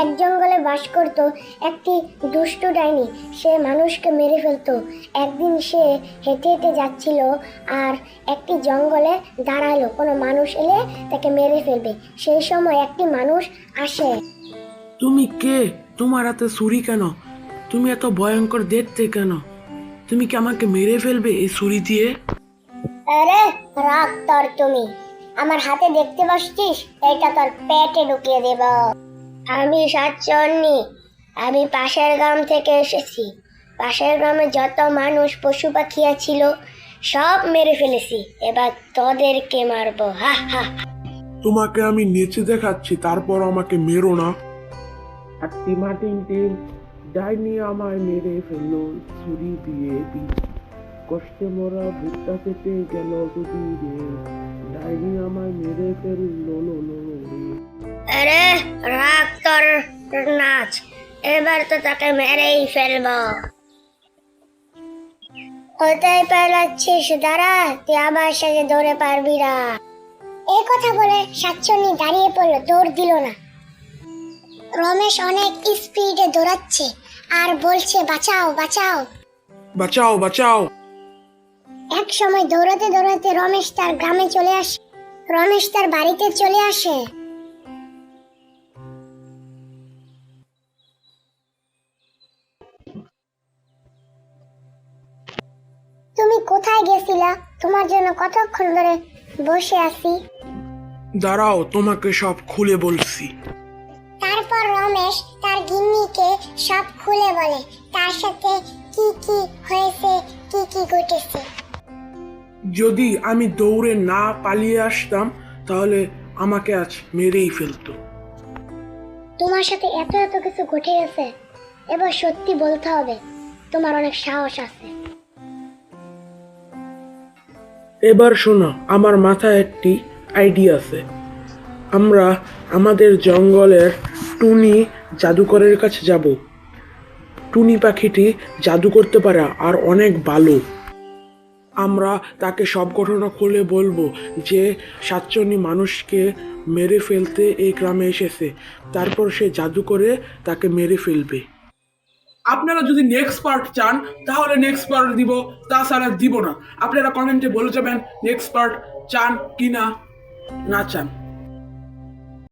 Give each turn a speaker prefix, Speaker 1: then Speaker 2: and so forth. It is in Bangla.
Speaker 1: এক জঙ্গলে বাস করত একটি দুষ্টু ডাইনি। সে মানুষকে মেরে ফেলতো। একদিন সে হেঁটে হেঁটে যাচ্ছিল আর একটি জঙ্গলে দাঁড়াল কোনো মানুষ এলে তাকে মেরে ফেলবে। সেই সময় একটি মানুষ আসে।
Speaker 2: তুমি কে? তোমার হাতে ছুরি কেন? তুমি এত ভয়ঙ্কর দেখতে কেন? তুমি কি আমাকে মেরে ফেলবে এই ছুরি দিয়ে?
Speaker 1: আরে রাগ তোর তুমি। আমার হাতে দেখতে পাচ্ছিস এটা তোর পেটে ঢুকিয়ে দেব। আমি সাতচন্নি আমি পাশের গ্রাম থেকে এসেছি। পাশের গ্রামে যত মানুষ পশু পাখি ছিল সব মেরে ফেলেছি। এবার তোদেরকে মারবো। হা হা।
Speaker 3: তোমাকে আমি নেচে দেখাচ্ছি তারপর আমাকে মেরো না।
Speaker 2: একটি মাটিন টিম ডাইনি আমায় মেরে ফেলল ছুরি দিয়ে বীজ কষ্টে মোরা ভুট্টা পেতে গেল দুদিরে ডাইনি আমায় মেরে ফেলল লো লো লো রে।
Speaker 1: আরে রাগ তোর নাচ। এবার তো তাকে মেরেই ফেলব। কোথায় পালাচ্ছিস? দাঁড়া তুই আমার সাথে দৌড়ে পারবি না। এই কথা বলে সাতচন্নি দাঁড়িয়ে পড়ল দৌড় দিল না। রমেশ অনেক স্পিডে দৌড়াচ্ছে আর বলছে বাঁচাও বাঁচাও।
Speaker 3: বাঁচাও বাঁচাও।
Speaker 1: এক সময় দৌড়াতে দৌড়াতে রমেশ তার গ্রামে চলে আসে রমেশ তার বাড়িতে চলে আসে। তুমি কোথায় গেছিলা? তোমার জন্য কতক্ষণ ধরে বসে আছি?
Speaker 3: দাঁড়াও তোমাকে সব খুলে বলছি।
Speaker 1: তারপর রমেশ তার গিন্নিকে সব খুলে বলে তার সাথে কি কি হয়েছে কি কি ঘটেছে।
Speaker 3: যদি আমি দৌড়ে না পালিয়ে আসতাম তাহলে আমাকে আজ মেরেই ফেলতো।
Speaker 1: তোমার সাথে এত এত কিছু ঘটে গেছে এবার সত্যি বলতে হবে তোমার অনেক সাহস আছে।
Speaker 2: এবার শোনো আমার মাথায় একটি আইডিয়া আছে। আমরা আমাদের জঙ্গলের টুনি জাদুকরের কাছে যাব। টুনি পাখিটি জাদু করতে পারে আর অনেক ভালো আমরা তাকে সব ঘটনা খুলে বলব যে সাতচন্নি মানুষকে মেরে ফেলতে এই গ্রামে এসেছে। তারপর সে জাদু করে তাকে মেরে ফেলবে।
Speaker 3: আপনারা যদি নেক্সট পার্ট চান, তাহলে নেক্সট পার্ট দিব, তাছাড়া দিব না। আপনারা কমেন্টে বলে যাবেন নেক্সট পার্ট চান কি না না চান।